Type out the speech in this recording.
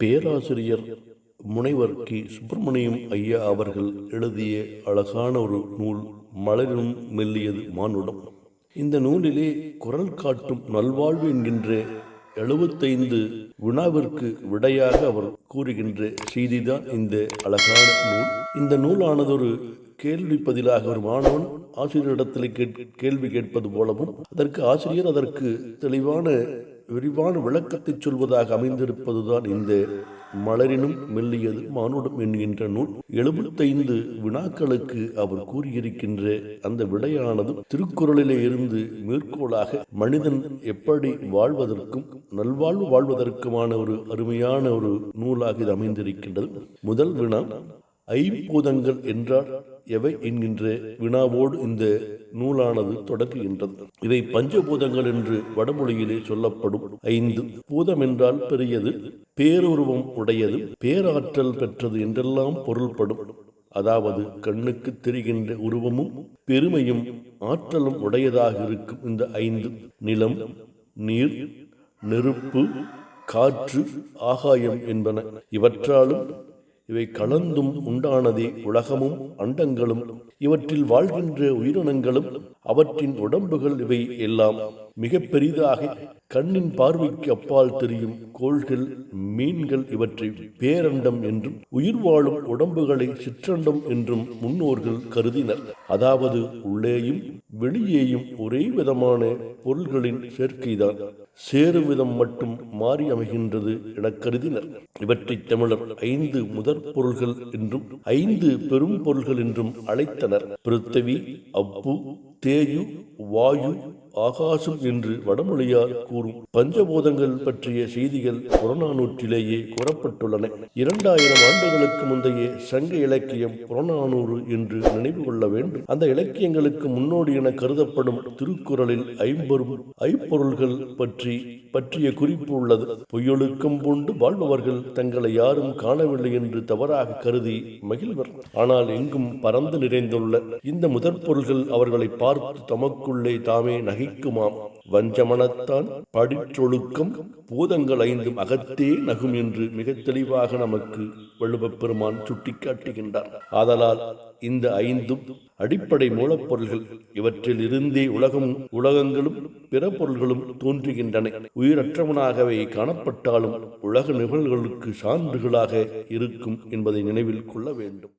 பேராசிரியர் முனைவர் கி. சுப்பிரமணியம் ஐயா அவர்கள் எழுதிய அழகான ஒரு நூல் மலரும் மெல்லியது மானுடம் இந்த நூலிலே குரல் காட்டும் நல்வாழ்வு என்கின்ற எழுபத்தைந்து வினாவிற்கு விடையாக அவர் கூறுகின்ற செய்திதான் இந்த அழகான நூல். இந்த நூலானது ஒரு கேள்வி பதிலாக ஒரு மாணவன் ஆசிரியரிடத்தில் கேட் கேள்வி கேட்பது போலவும் அதற்கு ஆசிரியர் அதற்கு தெளிவான விரிவான விளக்கத்தை சொல்வதாக அமைந்திருப்பதுதான் இந்த மலரினும் மெல்லியது மானுடம் என்கின்ற நூல். எழுபத்தைந்து வினாக்களுக்கு அவர் கூறியிருக்கின்ற அந்த விடையானது திருக்குறளிலே இருந்து மேற்கோளாக மனிதன் எப்படி வாழ்வதற்கும் நல்வாழ்வு வாழ்வதற்குமான ஒரு அருமையான ஒரு நூலாக இது அமைந்திருக்கின்றது. முதல் வினா ஐம்பூதங்கள் என்றால் எவை என்கின்ற வினாவோடு இந்த நூலானது தொடங்குகின்றது. இவை பஞ்சபூதங்கள் என்று வடமொழியிலே சொல்லப்படும் ஐந்து. பூதம் என்றால் பெரியது பேருருவம் உடையது பேராற்றல் பெற்றது என்றெல்லாம் பொருள்படும். அதாவது கண்ணுக்கு தெரிகின்ற உருவமும் பெருமையும் ஆற்றலும் உடையதாக இருக்கும் இந்த ஐந்து. நிலம் நீர் நெருப்பு காற்று ஆகாயம் என்பன. இவற்றாலும் இவை கலந்தும் உண்டானதே உலகமும் அண்டங்களும் இவற்றில் வாழ்கின்ற உயிரினங்களும் அவற்றின் உடம்புகள் இவை எல்லாம். மிக பெரிதாக கண்ணின் பார்வைக்கு அப்பால் தெரியும் கோள்கள் மீன்கள் இவற்றை பேரண்டம் என்றும் உயிர் வாழும் உடம்புகளை சிற்றண்டம் என்றும் முன்னோர்கள் கருதினர். அதாவது உள்ளேயும் வெளியேயும் ஒரே விதமான பொருள்களின் சேர்க்கைதான் சேரு விதம் மட்டும் மாறி அமைகின்றது என கருதினர். இவற்றை தமிழர் ஐந்து முதற் பொருள்கள் என்றும் ஐந்து பெரும் பொருள்கள் என்றும் அழைத்தனர். பிருத்தவி அப்பு தேயு வாயு ஆகாசம் என்று வடமொழியார் கூறும் பஞ்சபூதங்கள் பற்றிய செய்திகள் புறநானூற்றிலேயே கூறப்பட்டுள்ளன. இரண்டாயிரம் ஆண்டுகளுக்கு முந்தைய சங்க இலக்கியம் புறநானூறு என்று நினைவு கொள்ள வேண்டும். அந்த இலக்கியங்களுக்கு முன்னோடி என கருதப்படும் திருக்குறளில் ஐம்பெரும் ஐப்பொருள்கள் பற்றி பற்றிய குறிப்பு உள்ளது. பொய்யொழுக்கம் பூண்டு வாழ்பவர்கள் தங்களை யாரும் காணவில்லை என்று தவறாக கருதி மகிழ்வர். ஆனால் எங்கும் பறந்து நிறைந்துள்ள இந்த முதற் பொருள்கள் அவர்களை பார்த்து தமக்குள்ளே தாமே நகை நீக்குமாம் வஞ்சமனத்தான் படிற்றொழுக்கம் பூதங்கள் ஐந்தும் அகத்தே நகும் என்று மிக தெளிவாக நமக்கு வள்ளுவப் பெருமான் சுட்டிக்காட்டுகின்றார். ஆதலால் இந்த ஐந்தும் அடிப்படை மூலப்பொருள்கள் இவற்றில் இருந்தே உலகம் உலகங்களும் பிற பொருள்களும் தோன்றுகின்றன. உயிரற்றவனாகவே காணப்பட்டாலும் உலக நிகழ்வுகளுக்கு சான்றுகளாக இருக்கும் என்பதை நினைவில் கொள்ள வேண்டும்.